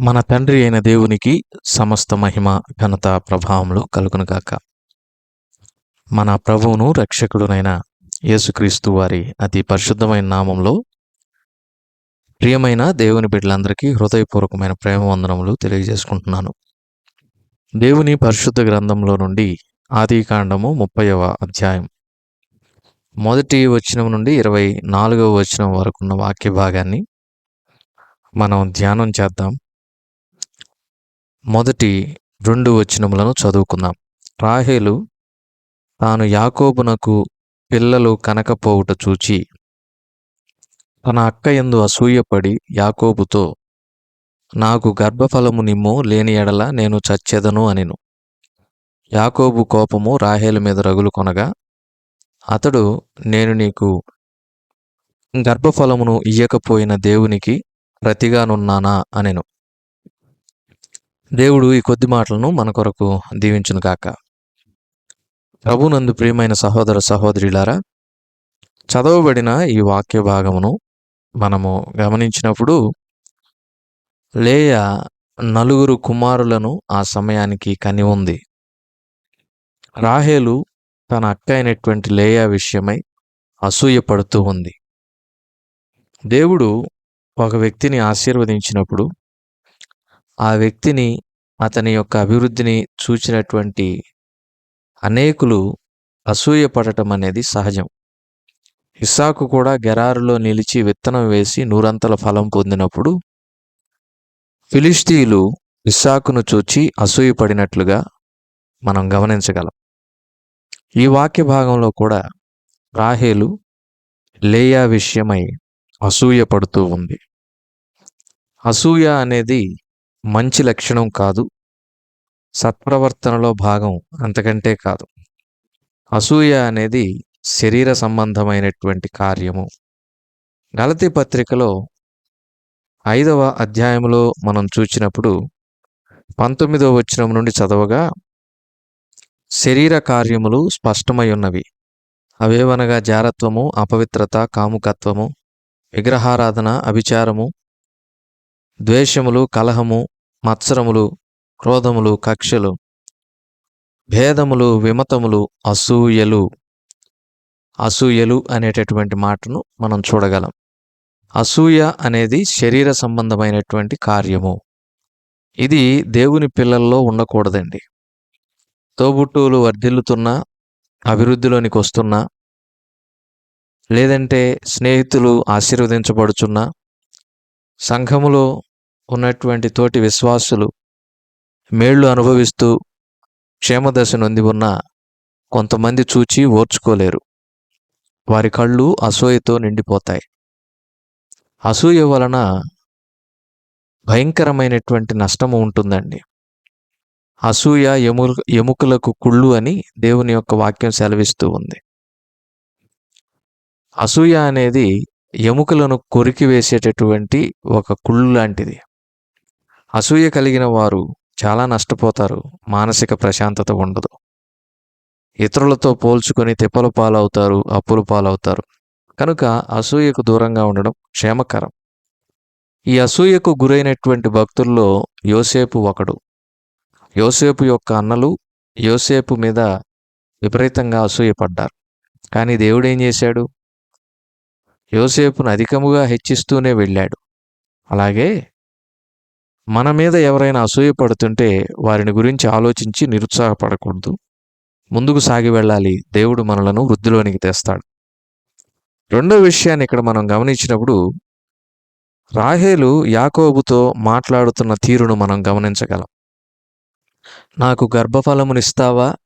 మన తండ్రి అయిన దేవునికి సమస్త మహిమ ఘనత ప్రభావంలో కలుగునుగాక మన ప్రభువును రక్షకుడునైన యేసుక్రీస్తు వారి అతి పరిశుద్ధమైన నామంలో ప్రియమైన దేవుని బిడ్డలందరికీ హృదయపూర్వకమైన ప్రేమ వందనములు తెలియజేసుకుంటున్నాను. దేవుని పరిశుద్ధ గ్రంథంలో నుండి ఆది కాండము ముప్పైవ అధ్యాయం. మొదటి వచనం నుండి ఇరవై నాలుగవ వచనం వరకున్న వాక్య భాగాన్ని మనం ధ్యానం చేద్దాం. మొదటి రెండు వచనములను చదువుకుందాం. రాహేలు తాను యాకోబునకు పిల్లలు కనకపోవుట చూచి తన అక్క ఎందు అసూయపడి యాకోబుతో నాకు గర్భఫలము నిమ్ము లేని ఎడల నేను చచ్చెదను అనిను. యాకోబు కోపము రాహేలు మీద రగులు కొనగా అతడు నేను నీకు గర్భఫలమును ఇయ్యకపోయిన దేవునికి ప్రతిగానున్నానా అనెను. దేవుడు ఈ కొద్ది మాటలను మన కొరకు దీవించును కాక ప్రభునందు ప్రియమైన సహోదర సహోదరులారా చదవబడిన ఈ వాక్య భాగమును మనము గమనించినప్పుడు లేయ నలుగురు కుమారులను ఆ సమయానికి కని ఉంది. రాహేలు తన అక్క అయినటువంటి లేయా విషయమై అసూయపడుతూ ఉంది. దేవుడు ఒక వ్యక్తిని ఆశీర్వదించినప్పుడు ఆ వ్యక్తిని అతని యొక్క అభివృద్ధిని చూచినటువంటి అనేకులు అసూయ పడటం అనేది సహజం. ఇస్సాకు కూడా గెరారులో నిలిచి విత్తనం వేసి నూరంతల ఫలం పొందినప్పుడు ఫిలిస్తీయులు ఇస్సాకును చూచి అసూయపడినట్లుగా మనం గమనించగలం. ఈ వాక్య భాగంలో కూడా రాహేలు లేయా విషయమై అసూయ పడుతూ ఉంది. అసూయ అనేది మంచి లక్షణం కాదు. సత్ప్రవర్తనలో భాగం అంతకంటే కాదు. అసూయ అనేది శరీర సంబంధమైనటువంటి కార్యము. గలతి పత్రికలో ఐదవ అధ్యాయంలో మనం చూచినప్పుడు పంతొమ్మిదవ వచనం నుండి చదవగా శరీర కార్యములు స్పష్టమై ఉన్నవి. అవేవనగా జారత్వము అపవిత్రత కాముకత్వము విగ్రహారాధన అభిచారము ద్వేషములు కలహము మత్సరములు క్రోధములు కక్షలు భేదములు విమతములు అసూయలు. అసూయలు అనేటటువంటి మాటను మనం చూడగలం. అసూయ అనేది శరీర సంబంధమైనటువంటి కార్యము. ఇది దేవుని పిల్లల్లో ఉండకూడదండి. తోబుట్టువులు వర్ధిల్లుతున్నా అభివృద్ధిలోనికి వస్తున్నా లేదంటే స్నేహితులు ఆశీర్వదించబడుచున్నా సంఘములో ఉన్నటువంటి తోటి విశ్వాసులు మేళ్ళు అనుభవిస్తూ క్షేమదశ నొంది ఉన్న కొంతమంది చూచి ఓర్చుకోలేరు. వారి కళ్ళు అసూయతో నిండిపోతాయి. అసూయ వలన భయంకరమైనటువంటి నష్టము ఉంటుందండి. అసూయ ఎము ఎముకలకు కుళ్ళు అని దేవుని యొక్క వాక్యం సెలవిస్తూ ఉంది. అసూయ అనేది ఎముకలను కొరికి వేసేటటువంటి ఒక కుళ్ళు లాంటిది. అసూయ కలిగిన వారు చాలా నష్టపోతారు. మానసిక ప్రశాంతత ఉండదు. ఇతరులతో పోల్చుకొని తిప్పల పాలవుతారు అప్పుల పాలవుతారు. కనుక అసూయకు దూరంగా ఉండడం క్షేమకరం. ఈ అసూయకు గురైనటువంటి భక్తుల్లో యోసేపు ఒకడు. యోసేపు యొక్క అన్నలు యోసేపు మీద విపరీతంగా అసూయపడ్డారు. కానీ దేవుడు ఏం చేశాడు? యోసేపును అధికముగా హెచ్చిస్తూనే వెళ్ళాడు. అలాగే మన మీద ఎవరైనా అసూయపడుతుంటే వారిని గురించి ఆలోచించి నిరుత్సాహపడకూడదు. ముందుకు సాగి వెళ్ళాలి. దేవుడు మనలను వృద్ధిలోనికి తెస్తాడు. రెండో విషయాన్ని ఇక్కడ మనం గమనించినప్పుడు రాహేలు యాకోబుతో మాట్లాడుతున్న తీరును మనం గమనించగలం. నాకు గర్భఫలమునిస్తావా?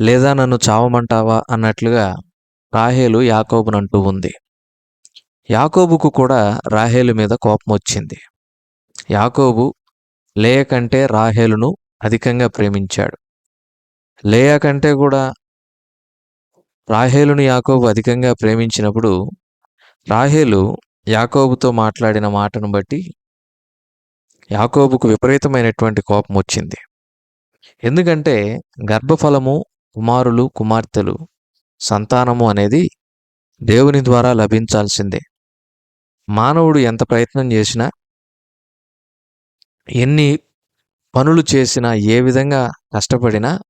లేదా నన్ను చావమంటావా? అన్నట్లుగా రాహేలు యాకోబునంటూ ఉంది. యాకోబుకు కూడా రాహేలు మీద కోపం వచ్చింది యాకోబు లేయ కంటే రాహేలును అధికంగా ప్రేమించాడు. లేయ కంటే కూడా రాహేలును యాకోబు అధికంగా ప్రేమించినప్పుడు రాహేలు యాకోబుతో మాట్లాడిన మాటను బట్టి యాకోబుకు విపరీతమైనటువంటి కోపం వచ్చింది. ఎందుకంటే గర్భఫలము కుమారులు కుమార్తెలు సంతానము అనేది దేవుని ద్వారా లభించాల్సిందే. మానవుడు ఎంత ప్రయత్నం చేసినా ఎన్ని పనులు చేసినా ఏ విధంగా కష్టపడినా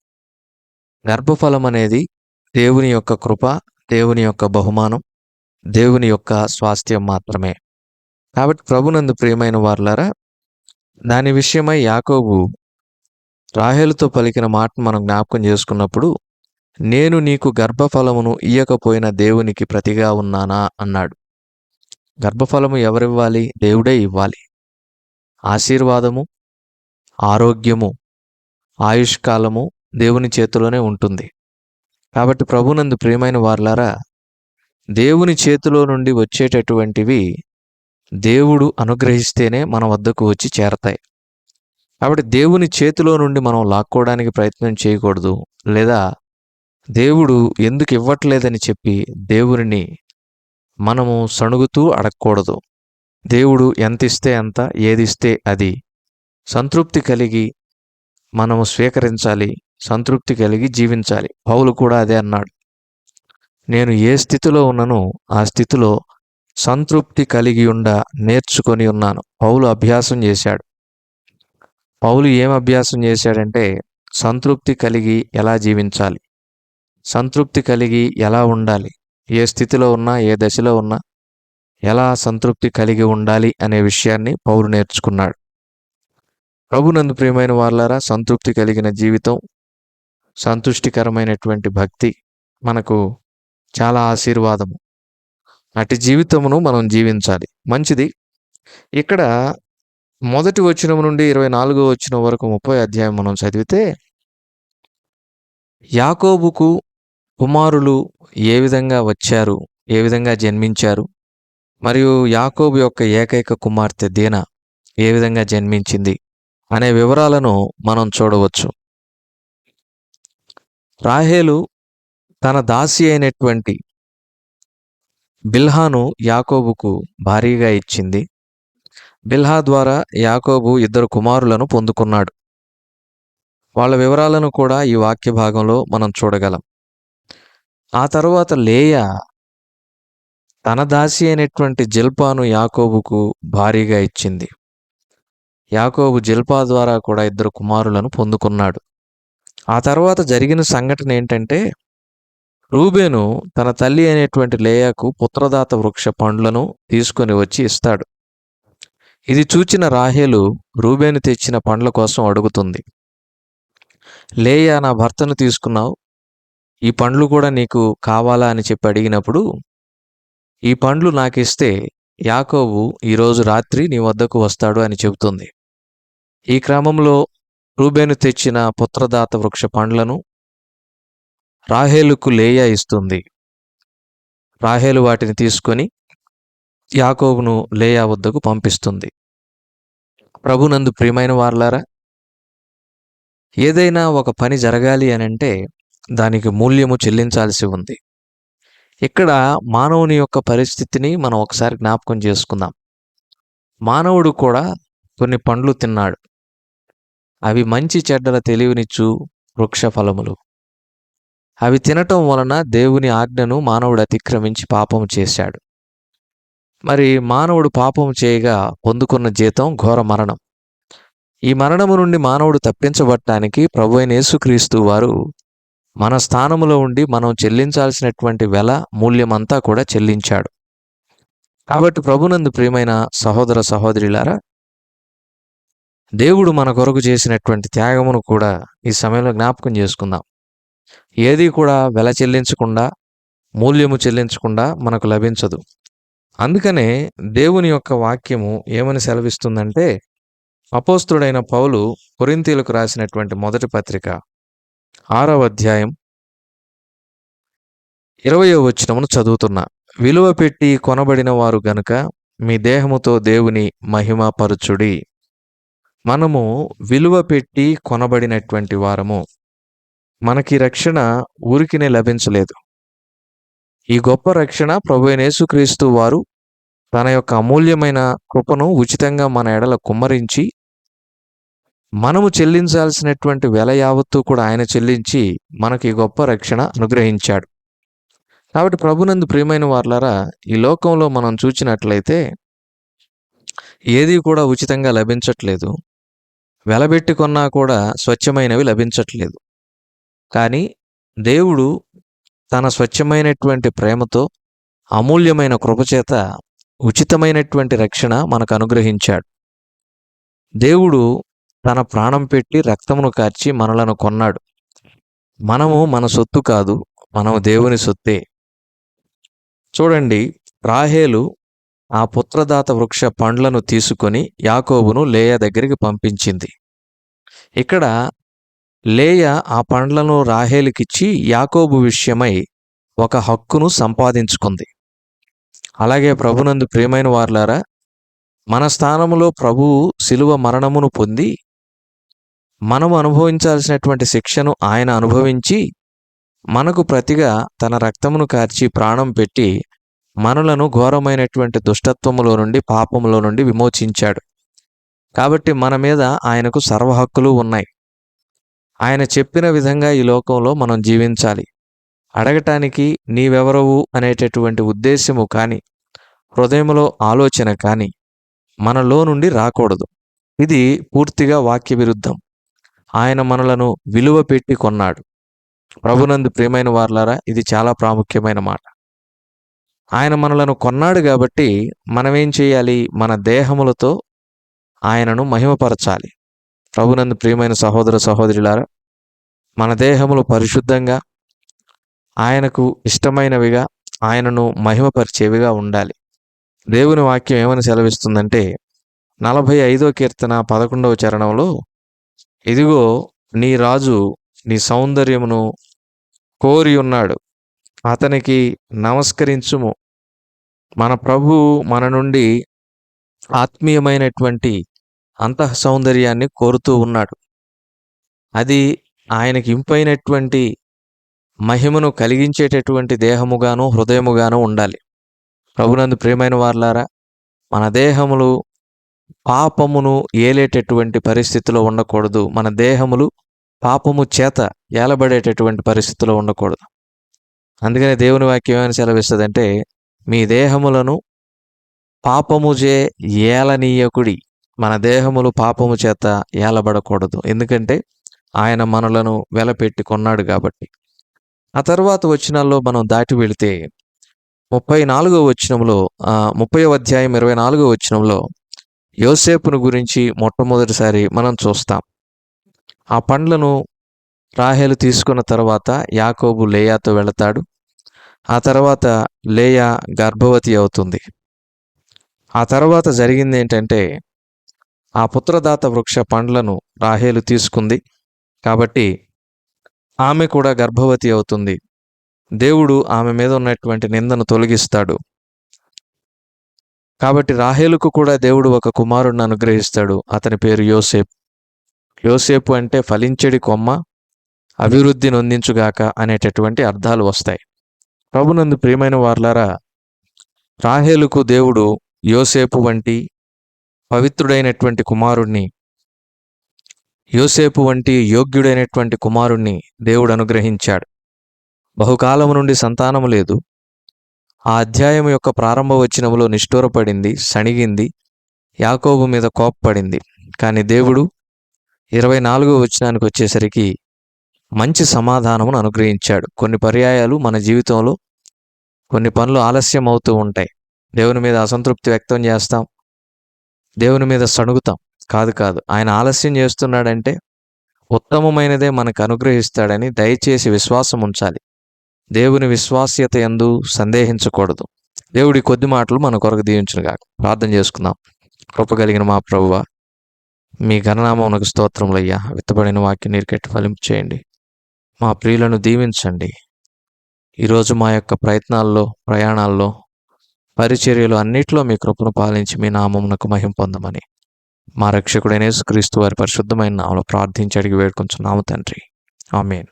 గర్భఫలం అనేది దేవుని యొక్క కృప దేవుని యొక్క బహుమానం దేవుని యొక్క స్వాస్థ్యం మాత్రమే. కాబట్టి ప్రభునందు ప్రియమైన వారులారా దాని విషయమై యాకోబు రాహేలుతో పలికిన మాట మనం జ్ఞాపకం చేసుకున్నప్పుడు నేను నీకు గర్భఫలమును ఇయ్యకపోయిన దేవునికి ప్రతిగా ఉన్నానా అన్నాడు. గర్భఫలము ఎవరివ్వాలి? దేవుడే ఇవ్వాలి. ఆశీర్వాదము ఆరోగ్యము ఆయుష్కాలము దేవుని చేతిలోనే ఉంటుంది. కాబట్టి ప్రభునందు ప్రియమైన వార్లారా దేవుని చేతిలో నుండి వచ్చేటటువంటివి దేవుడు అనుగ్రహిస్తేనే మన వద్దకు వచ్చి చేరతాయి. కాబట్టి దేవుని చేతిలో నుండి మనం లాక్కోవడానికి ప్రయత్నం చేయకూడదు. లేదా దేవుడు ఎందుకు ఇవ్వట్లేదని చెప్పి దేవుడిని మనము సణుగుతూ అడగకూడదు. దేవుడు ఎంత ఇస్తే అంత ఏది ఇస్తే అది. సంతృప్తి కలిగి మనము స్వీకరించాలి సంతృప్తి కలిగి జీవించాలి. పౌలు కూడా అదే అన్నాడు. నేను ఏ స్థితిలో ఉన్ననో ఆ స్థితిలో సంతృప్తి కలిగి ఉండ నేర్చుకొని ఉన్నాను. పౌలు అభ్యాసం చేశాడు. పౌలు ఏం అభ్యాసం చేశాడంటే సంతృప్తి కలిగి ఎలా జీవించాలి? సంతృప్తి కలిగి ఎలా ఉండాలి? ఏ స్థితిలో ఉన్నా ఏ దశలో ఉన్నా ఎలా సంతృప్తి కలిగి ఉండాలి అనే విషయాన్ని పౌలు నేర్చుకున్నాడు. ప్రభునందు ప్రియమైన వాళ్ళారా సంతృప్తి కలిగిన జీవితం సంతుష్టికరమైనటువంటి భక్తి మనకు చాలా ఆశీర్వాదము. అటు జీవితమును మనం జీవించాలి. మంచిది. ఇక్కడ మొదటి వచనం నుండి ఇరవై నాలుగో వచ్చిన వరకు ముప్పై అధ్యాయం మనం చదివితే యాకోబుకు కుమారులు ఏ విధంగా వచ్చారు? ఏ విధంగా జన్మించారు? మరియు యాకోబు యొక్క ఏకైక కుమార్తె దీన ఏ విధంగా జన్మించింది అనే వివరాలను మనం చూడవచ్చు. రాహేలు తన దాసి అయినటువంటి బిల్హాను యాకోబుకు భారీగా ఇచ్చింది. బిల్హా ద్వారా యాకోబు ఇద్దరు కుమారులను పొందుకున్నాడు. వాళ్ళ వివరాలను కూడా ఈ వాక్య భాగంలో మనం చూడగలం. ఆ తర్వాత లేయ తన దాసి అయినటువంటి జిల్పాను యాకోబుకు భారీగా ఇచ్చింది. యాకోబు జిల్పా ద్వారా కూడా ఇద్దరు కుమారులను పొందుకున్నాడు. ఆ తర్వాత జరిగిన సంఘటన ఏంటంటే రూబేను తన తల్లి అయినటువంటి లేయాకు పుత్రదాత వృక్ష పండ్లను తీసుకొని వచ్చి ఇస్తాడు. ఇది చూచిన రాహేలు రూబేను తెచ్చిన పండ్ల కోసం అడుగుతుంది. లేయా నా భర్తను తీసుకున్నావు. ఈ పండ్లు కూడా నీకు కావాలా అని చెప్పి అడిగినప్పుడు ఈ పండ్లు నాకిస్తే యాకోబు ఈరోజు రాత్రి నీ వద్దకు వస్తాడు అని చెబుతుంది. ఈ క్రమంలో రూబేను తెచ్చిన పుత్రదాత వృక్ష పండ్లను రాహేలుకు లేయా ఇస్తుంది. రాహేలు వాటిని తీసుకొని యాకోబును లేయా వద్దకు పంపిస్తుంది. ప్రభునందు ప్రియమైన వార్లారా ఏదైనా ఒక పని జరగాలి అని అంటే దానికి మూల్యము చెల్లించాల్సి ఉంది. ఇక్కడ మానవుని యొక్క పరిస్థితిని మనం ఒకసారి జ్ఞాపకం చేసుకుందాం. మానవుడు కూడా కొన్ని పండ్లు తిన్నాడు. అవి మంచి చెడ్డల తెలివినిచ్చు వృక్ష ఫలములు. అవి తినటం వలన దేవుని ఆజ్ఞను మానవుడు అతిక్రమించి పాపం చేశాడు. మరి మానవుడు పాపం చేయగా పొందుకున్న జీతం ఘోర మరణం. ఈ మరణము నుండి మానవుడు తప్పించబడటానికి ప్రభు అయిన యేసుక్రీస్తు వారు మన స్థానములో ఉండి మనం చెల్లించాల్సినటువంటి వెల మూల్యమంతా కూడా చెల్లించాడు. కాబట్టి ప్రభునందు ప్రియమైన సహోదర సహోదరులారా దేవుడు మన కొరకు చేసినటువంటి త్యాగమును కూడా ఈ సమయంలో జ్ఞాపకం చేసుకుందాం. ఏది కూడా వెల చెల్లించకుండా మూల్యము చెల్లించకుండా మనకు లభించదు. అందుకనే దేవుని యొక్క వాక్యము ఏమని సెలవిస్తుందంటే అపోస్తుడైన పౌలు కొరింతీలకు రాసినటువంటి మొదటి పత్రిక ఆరవ అధ్యాయం ఇరవయో వచనమును చదువుతున్నా. విలువ పెట్టి కొనబడిన వారు గనుక మీ దేహముతో దేవుని మహిమ పరుచుడి మనము విలువ పెట్టి కొనబడినటువంటి వారము. మనకి రక్షణ ఊరికినే లభించలేదు. ఈ గొప్ప రక్షణ ప్రభు యేసుక్రీస్తు వారు తన యొక్క అమూల్యమైన కృపను ఉచితంగా మన ఎడల కుమ్మరించి మనము చెల్లించాల్సినటువంటి వెల యావత్తు కూడా ఆయన చెల్లించి మనకి గొప్ప రక్షణ అనుగ్రహించాడు. కాబట్టి ప్రభునందు ప్రియమైన వార్లారా ఈ లోకంలో మనం చూచినట్లయితే ఏది కూడా ఉచితంగా లభించట్లేదు. వెలబెట్టి కొన్నా కూడా స్వచ్ఛమైనవి లభించట్లేదు. కానీ దేవుడు తన స్వచ్ఛమైనటువంటి ప్రేమతో అమూల్యమైన కృపచేత ఉచితమైనటువంటి రక్షణ మనకు అనుగ్రహించాడు. దేవుడు తన ప్రాణం పెట్టి రక్తమును కార్చి మనలను కొన్నాడు. మనము మన సొత్తు కాదు మనము దేవుని సొత్తే. చూడండి రాహేలు ఆ పుత్రదాత వృక్ష పండ్లను తీసుకొని యాకోబును లేయ దగ్గరికి పంపించింది. ఇక్కడ లేయ ఆ పండ్లను రాహేలుకిచ్చి యాకోబు విషయమై ఒక హక్కును సంపాదించుకుంది. అలాగే ప్రభునందు ప్రియమైన వార్లారా మన స్థానంలో ప్రభువు శిలువ మరణమును పొంది మనం అనుభవించాల్సినటువంటి శిక్షను ఆయన అనుభవించి మనకు ప్రతిగా తన రక్తమును కార్చి ప్రాణం పెట్టి మనలను ఘోరమైనటువంటి దుష్టత్వములో నుండి పాపములో నుండి విమోచించాడు. కాబట్టి మన మీద ఆయనకు సర్వహక్కులు ఉన్నాయి. ఆయన చెప్పిన విధంగా ఈ లోకంలో మనం జీవించాలి. అడగటానికి నీవెవరవు అనేటటువంటి ఉద్దేశము కానీ హృదయంలో ఆలోచన కానీ మనలో నుండి రాకూడదు. ఇది పూర్తిగా వాక్య విరుద్ధం ఆయన మనలను విలువ పెట్టి కొన్నాడు. ప్రభునందు ప్రియమైన వార్లారా ఇది చాలా ప్రాముఖ్యమైన మాట. ఆయన మనలను కొన్నాడు కాబట్టి మనమేం చేయాలి? మన దేహములతో ఆయనను మహిమపరచాలి. ప్రభునందు ప్రియమైన సహోదర సహోదరులారా మన దేహములు పరిశుద్ధంగా ఆయనకు ఇష్టమైనవిగా ఆయనను మహిమపరిచేవిగా ఉండాలి. దేవుని వాక్యం ఏమని సెలవిస్తుందంటే నలభై ఐదో కీర్తన పదకొండవ చరణంలో ఇదిగో నీ రాజు నీ సౌందర్యమును కోరి ఉన్నాడు. అతనికి నమస్కరించుము. మన ప్రభు మన నుండి ఆత్మీయమైనటువంటి అంతః సౌందర్యాన్ని కోరుతూ ఉన్నాడు. అది ఆయనకి ఇంపైనటువంటి మహిమను కలిగించేటటువంటి దేహముగాను హృదయముగాను ఉండాలి. ప్రభునందు ప్రియమైన వార్లారా మన దేహములు పాపమును ఏలేటటువంటి పరిస్థితిలో ఉండకూడదు. మన దేహములు పాపము చేత ఏలబడేటటువంటి పరిస్థితిలో ఉండకూడదు. అందుకనే దేవుని వాక్యం ఏమని సెలవిస్తుందంటే మీ దేహములను పాపము చే ఏలనీయకుడి మన దేహములు పాపము చేత ఏలబడకూడదు. ఎందుకంటే ఆయన మనలను వెలపెట్టి కొన్నాడు కాబట్టి. ఆ తర్వాత వచనాల్లో మనం దాటి వెళితే ముప్పై నాలుగో వచనంలో ముప్పై అధ్యాయం ఇరవై నాలుగో వచనంలో యోసేపును గురించి మొట్టమొదటిసారి మనం చూస్తాం. ఆ పండ్లను రాహేలు తీసుకున్న తర్వాత యాకోబు లేయాతో వెళతాడు. ఆ తర్వాత లేయా గర్భవతి అవుతుంది. ఆ తర్వాత జరిగింది ఏంటంటే ఆ పుత్రదాత వృక్ష పండ్లను రాహేలు తీసుకుంది. కాబట్టి ఆమె కూడా గర్భవతి అవుతుంది. దేవుడు ఆమె మీద ఉన్నటువంటి నిందను తొలగిస్తాడు. కాబట్టి రాహేలుకు కూడా దేవుడు ఒక కుమారుణ్ణి అనుగ్రహిస్తాడు. అతని పేరు యోసేపు. యోసేపు అంటే ఫలించడి కొమ్మ అభివృద్ధి నొందించుగాక అనేటటువంటి అర్థాలు వస్తాయి. ప్రభునందు ప్రియమైన వార్లారా రాహేలుకు దేవుడు యోసేపు వంటి పవిత్రుడైనటువంటి కుమారుణ్ణి యోసేపు వంటి యోగ్యుడైనటువంటి కుమారుణ్ణి దేవుడు అనుగ్రహించాడు. బహుకాలము నుండి సంతానము లేదు. ఆ అధ్యాయం యొక్క ప్రారంభ వచనములో నిష్ఠూరపడింది సణిగింది యాకోబు మీద కోప్పడింది. కానీ దేవుడు ఇరవై నాలుగో వచనానికి వచ్చేసరికి మంచి సమాధానమును అనుగ్రహించాడు. కొన్ని పర్యాయాలు మన జీవితంలో కొన్ని పనులు ఆలస్యం అవుతూ ఉంటాయి. దేవుని మీద అసంతృప్తి వ్యక్తం చేస్తాం. దేవుని మీద సణుగుతాం. కాదు కాదు. ఆయన ఆలస్యం చేస్తున్నాడంటే ఉత్తమమైనదే మనకు అనుగ్రహిస్తాడని దయచేసి విశ్వాసం ఉంచాలి. దేవుని విశ్వాస్యత ఎందు సందేహించకూడదు. దేవుడి కొద్ది మాటలు మన కొరకు దీవించునుగా ప్రార్థన చేసుకుందాం. కృప కలిగిన మా ప్రభువ మీ ఘననామమునకు స్తోత్రములయ్యా విత్తబడిన వాక్యం నీరుకెట్టి ఫలింపు చేయండి. మా ప్రియులను దీవించండి. ఈరోజు మా యొక్క ప్రయత్నాల్లో ప్రయాణాల్లో పరిచర్యలు అన్నిట్లో మీ కృపను పాలించి మీ నామమునకు మహిం పొందమని మా రక్షకుడైన క్రీస్తు వారి పరిశుద్ధమైన నామలో ప్రార్థించి అడిగి వేడుకొంచున్నాము తండ్రి. ఆమెన్.